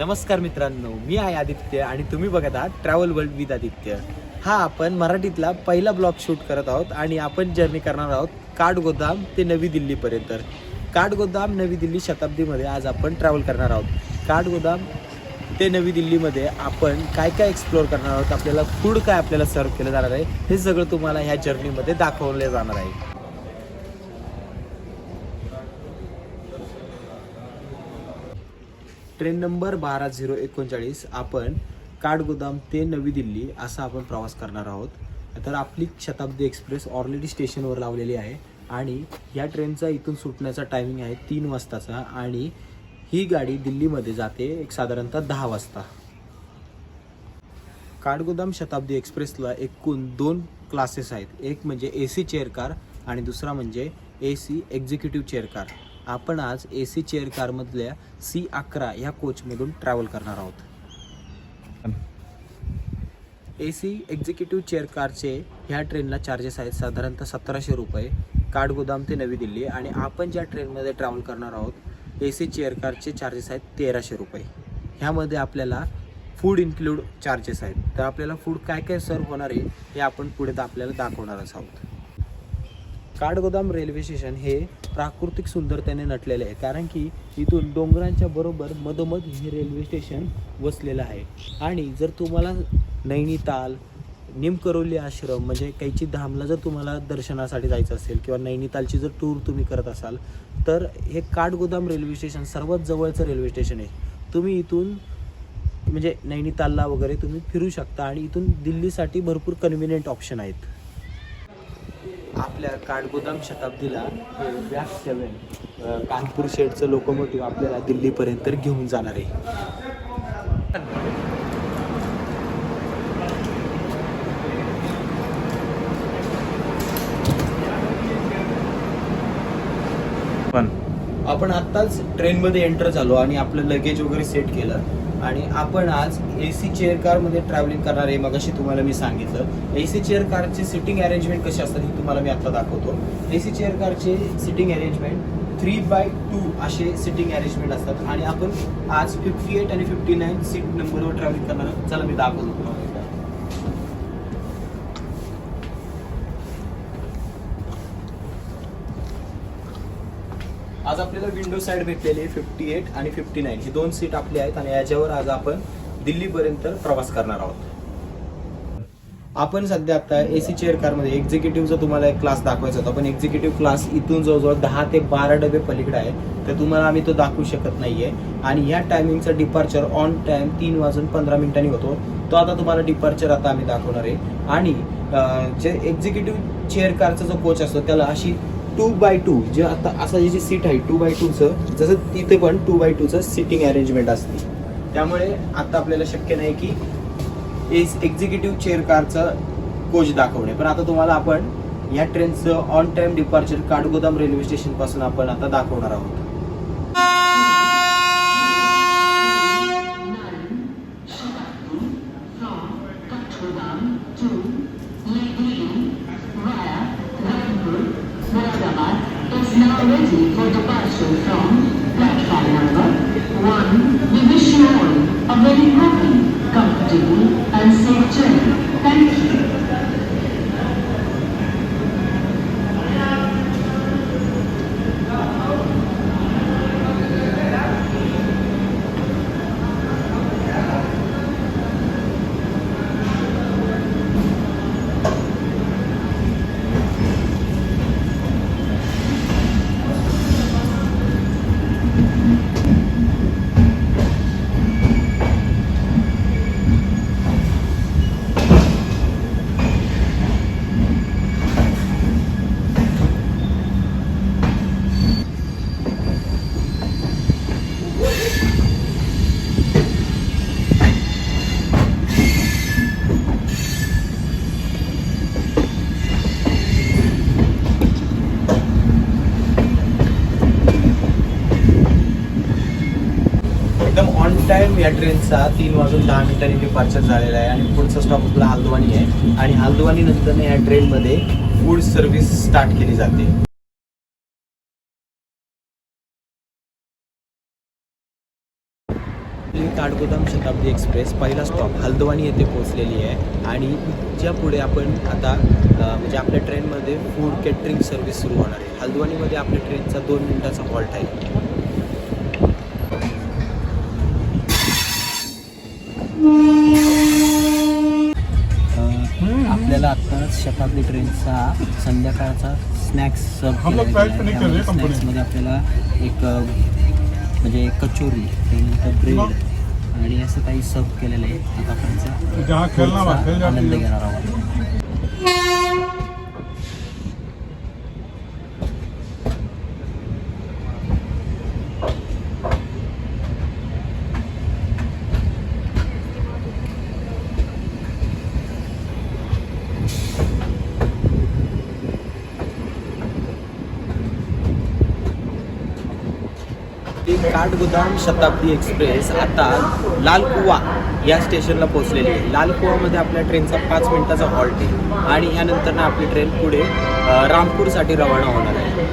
नमस्कार मित्रांनो मी आहे आदित्य आणि तुम्ही बघत आहात ट्रॅव्हल वर्ल्ड विथ आदित्य. हा आपण मराठीतला पहिला ब्लॉग शूट करत आहोत आणि आपण जर्नी करणार आहोत काठगोदाम ते नवी दिल्लीपर्यंत. काठगोदाम नवी दिल्ली शताब्दीमध्ये आज आपण ट्रॅव्हल करणार आहोत. काठगोदाम ते नवी दिल्लीमध्ये आपण काय काय एक्सप्लोअर करणार आहोत आपल्याला फूड काय आपल्याला सर्व केलं जाणार आहे हे सगळं तुम्हाला ह्या जर्नीमध्ये दाखवले जाणार आहे. ट्रेन नंबर बारा झिरो एकोणचाळीस आपण काठगोदाम ते नवी दिल्ली असा आपण प्रवास करणार आहोत. तर आपली शताब्दी एक्सप्रेस ऑलरेडी स्टेशनवर लावलेली आहे आणि या ट्रेनचा इथून सुटण्याचा टायमिंग आहे तीन वाजताचा आणि ही गाडी दिल्लीमध्ये जाते एक साधारणतः दहा वाजता. काठगोदाम शताब्दी एक्सप्रेसला एकूण दोन क्लासेस आहेत. एक म्हणजे ए सी चेअर कार आणि दुसरा म्हणजे A C executive chair car आपण आज ए सी चेअर कारमधल्या सी अकरा या कोचमधून ट्रॅव्हल करणार आहोत. ए सी एक्झिक्युटिव्ह चेअर कारचे ह्या ट्रेनला चार्जेस आहेत साधारणतः सतराशे रुपये. काठगोदाम ते नवी दिल्ली आणि आपण ज्या ट्रेनमध्ये ट्रॅव्हल करणार आहोत ए सी चेअर कारचे चार्जेस आहेत तेराशे रुपये. ह्यामध्ये आपल्याला फूड इन्क्लूड चार्जेस आहेत. तर आपल्याला फूड काय काय सर्व होणार आहे हे आपण पुढे आपल्याला दाखवणारच आहोत. काठगोदाम रेल्वे स्टेशन हे प्राकृतिक सुंदरतेने नटलेले आहे. कारण की इथून डोंगरांच्या बरोबर मधोमध हे रेल्वे स्टेशन वसलेलं आहे. आणि जर तुम्हाला नैनिताल निमकरोली आश्रम म्हणजे कैची धामला जर तुम्हाला दर्शनासाठी जायचं असेल किंवा नैनितालची जर टूर तुम्ही करत असाल तर हे काठगोदाम रेल्वे स्टेशन सर्वात जवळचं रेल्वे स्टेशन आहे. तुम्ही इथून म्हणजे नैनितालला वगैरे तुम्ही फिरू शकता आणि इथून दिल्लीसाठी भरपूर कन्व्हिनियंट ऑप्शन आहेत. आपल्या काठगोदाम शताब्दीला हे व्यास सेवन कानपूर शेडचं लोकोमोटिव्ह आपल्याला दिल्लीपर्यंत घेऊन जाणार आहे. आपण आत्ताच ट्रेनमध्ये एंटर झालो आणि आपलं लगेज वगैरे सेट केलं. आणि आपण आज ए सी चेअर कारमध्ये ट्रॅव्हलिंग करणार आहे मग अशी तुम्हाला मी सांगितलं. ए सी चेअर कारचे सिटिंग अरेंजमेंट कशी असतात हे तुम्हाला मी आत्ता दाखवतो. ए सी चेअर कारचे seating arrangement three by two असे सिटिंग अरेंजमेंट असतात. आणि आपण आज फिफ्टी एट आणि फिफ्टी नाईन सीट नंबरवर ट्रॅव्हलिंग करणार चला मी दाखवतो. आज आपल्याला विंडो साईड भेटलेली आहे फिफ्टी एट आणि फिफ्टी नाईन ही दोन सीट आपली आहेत आणि याच्यावर आज आपण दिल्लीपर्यंत प्रवास करणार आहोत. आपण सध्या आता ए सी चेअर कारमध्ये एक्झिक्युटिव्हचा तुम्हाला एक क्लास दाखवायचा होता पण एक्झिक्युटिव्ह क्लास इथून जवळजवळ दहा ते बारा डबे पलीकडे आहे तर तुम्हाला आम्ही तो दाखवू शकत नाहीये. आणि ह्या टायमिंगचा डिपार्चर ऑन टाइम तीन वाजून पंधरा मिनिटांनी होतो. तो आता तुम्हाला डिपार्चर आता आम्ही दाखवणार आहे. आणि जे एक्झिक्युटिव्ह चेअर कारचा जो कोच असतो त्याला अशी टू बाय टू जे आता असं जे जी सीट आहे टू बाय टूचं जसं तिथे पण टू बाय टूचं सिटिंग अरेंजमेंट असते. त्यामुळे आता आपल्याला शक्य नाही की एस एक्झिक्युटिव्ह चेअर कारचं कोच दाखवणे. पण आता तुम्हाला आपण या ट्रेनचं on time departure Kathgodam railway स्टेशनपासून आपण आता दाखवणार आहोत. Is now ready for departure from platform number one. We wish you all a very happy, comfortable and safe journey. Thank you. ट्रेनचा तीन वाजून दहा मिनिटांनी डिपार्चर झालेला आहे आणि पुढचा स्टॉप आपला हल्द्वानी आहे. आणि हल्द्वानी नंतर या ट्रेनमध्ये फूड सर्व्हिस स्टार्ट केली जाते. काठगोदाम शताब्दी एक्सप्रेस पहिला स्टॉप हल्द्वानी येथे पोहोचलेली आहे. आणि ज्या पुढे आपण आता म्हणजे आपल्या ट्रेनमध्ये फूड केटरिंग सर्व्हिस सुरू होणार आहे. हल्द्वानीमध्ये आपल्या ट्रेनचा दोन मिनिटाचा हॉल्ट आहे. आपल्याला आता शताब्दी ट्रेनचा संध्याकाळचा स्नॅक्स सर्व। स्नॅक्समध्ये आपल्याला एक म्हणजे कचोरी त्यानंतर ब्रेड आणि असं काही सर्व केलेलं आहे. आता आपण आनंद जाती घेणार आहोत. ती काठगोदाम शताब्दी एक्सप्रेस आता लाल कुवा या स्टेशनला पोहोचलेली आहे. लाल कुवामध्ये आपल्या ट्रेनचा पाच मिनिटाचा हॉल्ट आहे. आणि यानंतर आपली ट्रेन पुढे रामपूरसाठी रवाना होणार आहे.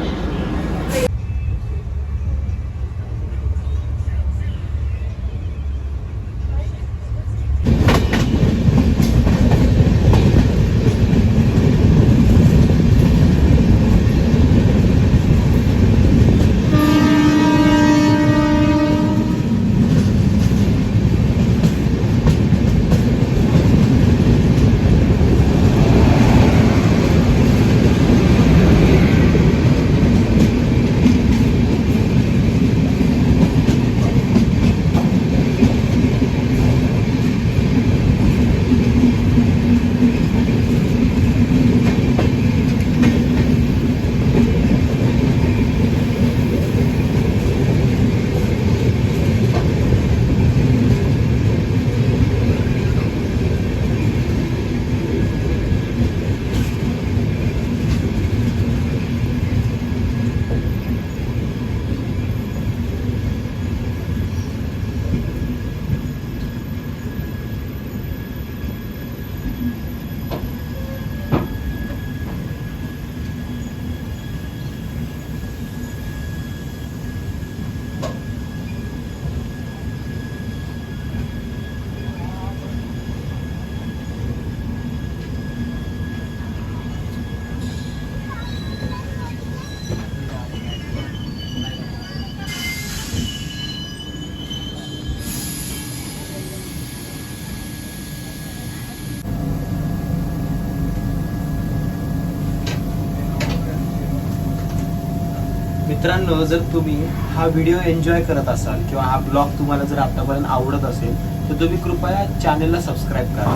मित्रांनो जर तुम्ही हा व्हिडिओ एन्जॉय करत असाल किंवा हा ब्लॉग तुम्हाला जर आतापर्यंत आवडत असेल तर तुम्ही कृपया चॅनेलला सबस्क्राईब करा.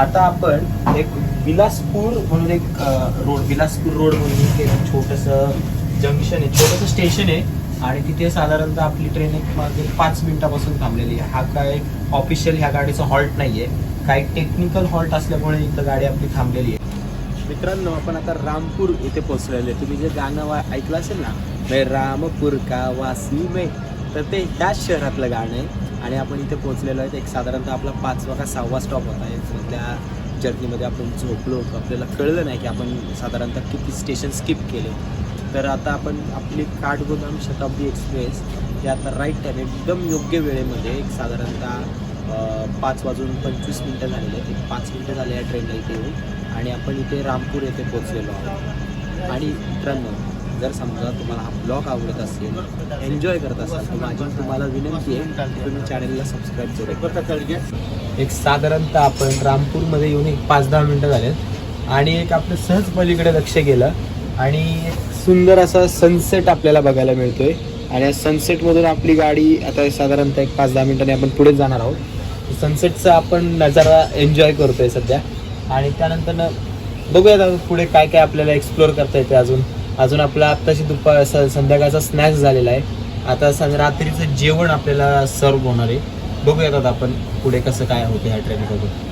आता आपण एक विलासपूर म्हणून एक रोड विलासपूर रोड म्हणून एक छोटंसं जंक्शन आहे. छोटंसं स्टेशन आहे आणि तिथे साधारणतः आपली ट्रेन एक मागे पाच मिनिटापासून थांबलेली आहे. हा काय ऑफिशियल ह्या गाडीचा हॉल्ट नाही आहे काही टेक्निकल हॉल्ट असल्यामुळे इथं गाडी आपली थांबलेली आहे. मित्रांनो आपण आता रामपूर इथे पोहोचलेले तुम्ही जे गाणं वा- ऐकलं असेल ना मैं रामपूर का वासी तर ते ह्याच शहरातलं गाणं आहे. आणि आपण इथे पोहोचलेलो आहे एक साधारणतः आपला पाचवा का सहावा स्टॉप होता. आहे त्या जर्नीमध्ये आपण झोपलो होतो. आपल्याला कळलं नाही की आपण साधारणतः किती स्टेशन स्किप केले. तर आता आपण आपली काठगोदाम शताब्दी एक्सप्रेस ही आता राईट टाईम एकदम योग्य वेळेमध्ये एक साधारणतः पाच वाजून पंचवीस मिनटं झालेली आहेत. एक पाच मिनटं झाले या ट्रेनला इथे येऊन. आणि आपण इथे रामपूर येथे पोहोचलेलो आहोत. आणि मित्रांनो जर समजा तुम्हाला हा ब्लॉग आवडत असेल एन्जॉय करत असाल तर माझी तुम्हाला विनंती आहे तुम्ही चॅनलला सबस्क्राईब करू एक साधारणतः आपण रामपूरमध्ये येऊन एक पाच दहा मिनटं झालेत. आणि एक आपलं सहज पलीकडे लक्ष गेलं. आणि एक सुंदर असा सनसेट आपल्याला बघायला मिळतोय. आणि या सनसेटमधून आपली गाडी आता साधारणतः एक पाच दहा मिनटांनी आपण पुढे जाणार आहोत. सनसेटचा आपण नजारा एन्जॉय करतोय सध्या. आणि त्यानंतर बघूयात बघूया पुढे काय काय आपल्याला एक्सप्लोअर करता येते अजून. अजून आपला आत्ताशी दुपार स- संध्याकाळचा स्नॅक्स झालेला आहे. आता सं रात्रीचं जेवण आपल्याला सर्व होणार आहे. बघूयात आता आपण पुढे कसं काय होतं ह्या ट्रेनमधून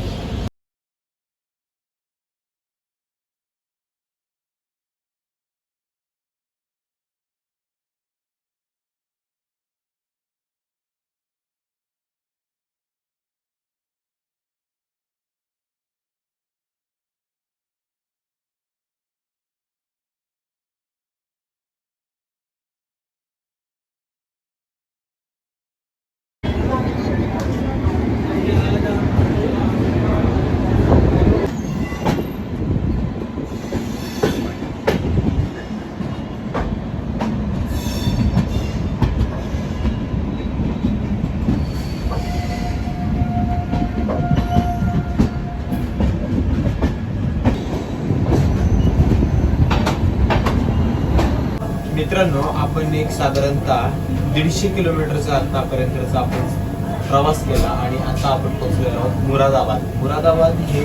मित्रांनो आपण एक साधारणतः दीडशे किलोमीटरचा आतापर्यंतचा आपण प्रवास केला आणि आता आपण पोहोचलेलो आहोत मुरादाबाद. मुरादाबाद हे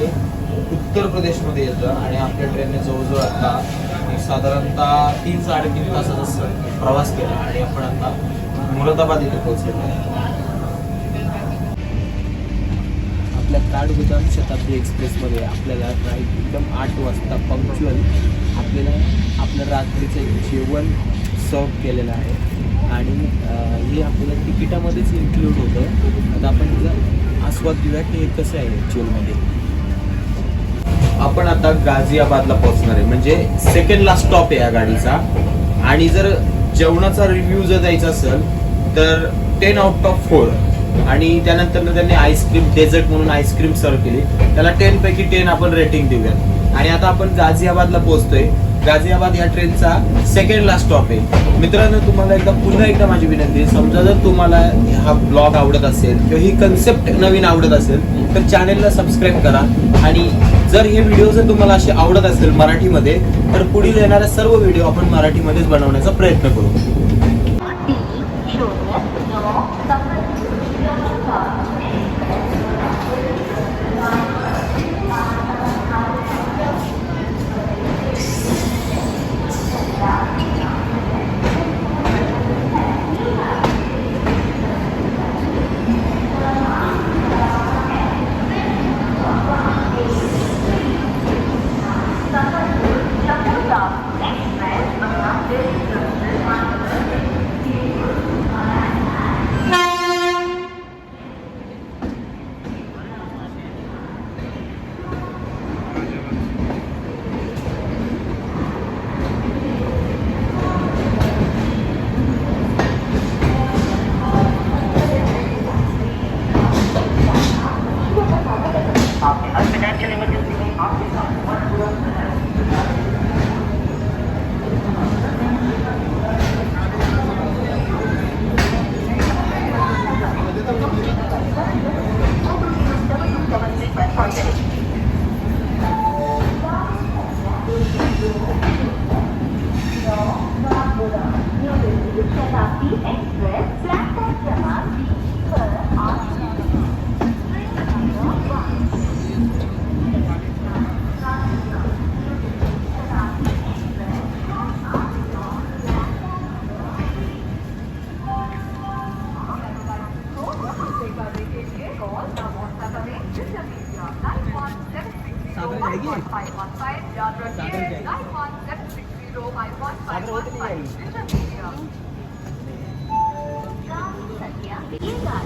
उत्तर प्रदेशमध्ये येतं आणि आपल्या ट्रेनने जवळजवळ आता साधारणतः तीन साडेतीन तासाचा प्रवास केला आणि आपण आता मुरादाबाद इथे पोहोचलेलो आहे आपल्या काडगुदाम शताब्दी एक्सप्रेसमध्ये आपल्याला राईट एकदम आठ वाजता पंक्च्युअल आपल्याला आपलं रात्रीचं जेवण सर्व केलेलं आहे. आणि हे आपल्या तिकिटामध्येच इन्क्लूड होतं. आता आपण तिचा आस्वाद घेऊया की हे कसं आहे ॲक्च्युअलमध्ये आपण आता गाझियाबादला पोहोचणार आहे. म्हणजे सेकंड लास्ट स्टॉप आहे या गाडीचा. आणि जर जेवणाचा रिव्ह्यू जर द्यायचा असेल तर टेन आउट ऑफ फोर आणि त्यानंतर त्यांनी आईस्क्रीम डेझर्ट म्हणून आईस्क्रीम सर्व केली. त्याला टेन पैकी टेन आपण रेटिंग देऊयात. आणि आता आपण गाझियाबादला पोहोचतोय. गाझियाबाद या ट्रेनचा सेकंड लास्ट स्टॉप आहे. मित्रांनो तुम्हाला एकदा पुन्हा एकदा माझी विनंती आहे. समजा जर तुम्हाला हा ब्लॉग आवडत असेल किंवा ही कन्सेप्ट नवीन आवडत असेल तर चॅनेलला सबस्क्राईब करा. आणि जर हे व्हिडिओ जर तुम्हाला असे आवडत असेल मराठीमध्ये तर पुढील येणाऱ्या सर्व व्हिडिओ आपण मराठीमध्येच बनवण्याचा प्रयत्न करू.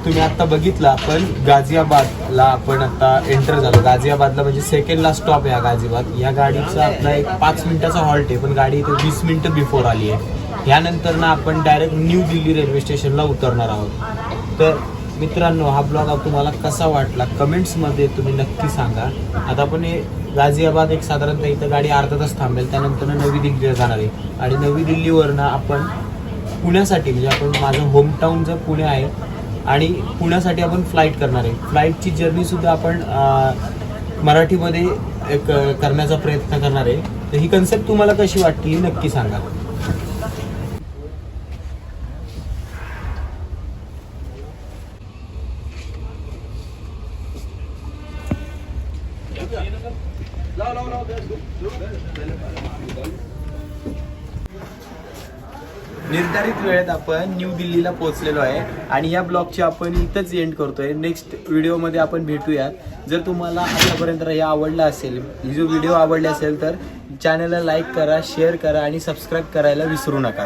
तुम्ही आता बघितलं आपण गाझियाबादला आपण आता एंटर झालो. गाझियाबादला म्हणजे सेकंड लास्ट स्टॉप आहे गाझियाबाद. या गाडीचा आपला एक पाच मिनिटाचा हॉल्ट आहे पण गाडी इथे वीस मिनिटं बिफोर आली आहे. यानंतर ना आपण डायरेक्ट न्यू दिल्ली रेल्वे स्टेशनला उतरणार आहोत. तर मित्रांनो हा ब्लॉग तुम्हाला कसा वाटला? कमेंट्समध्ये तुम्ही नक्की सांगा. आता आपण हे गाझियाबाद एक साधारणतः इथं गाडी अर्धा तास थांबेल त्यानंतर नवी दिल्लीला जाणार आहे. आणि नवी दिल्लीवरनं आपण पुण्यासाठी म्हणजे आपण माझं होमटाऊन जर पुणे आहे आणि पुण्यासाठी आपण फ्लाईट करणार आहे. फ्लाईटची जर्नीसुद्धा आपण मराठीमध्ये एक करण्याचा प्रयत्न करणार आहे. तर ही कन्सेप्ट तुम्हाला कशी वाटली नक्की सांगा. निर्धारित वेळेत आपण न्यू दिल्लीला पोहोचलेलो आहे आणि या ब्लॉगची आपण इथंच एंड करतोय. नेक्स्ट व्हिडिओमध्ये आपण भेटूयात. जर तुम्हाला आतापर्यंत हे आवडला असेल ही जो व्हिडिओ आवडला असेल तर चॅनलला लाईक करा शेअर करा आणि सबस्क्राईब करायला विसरू नका.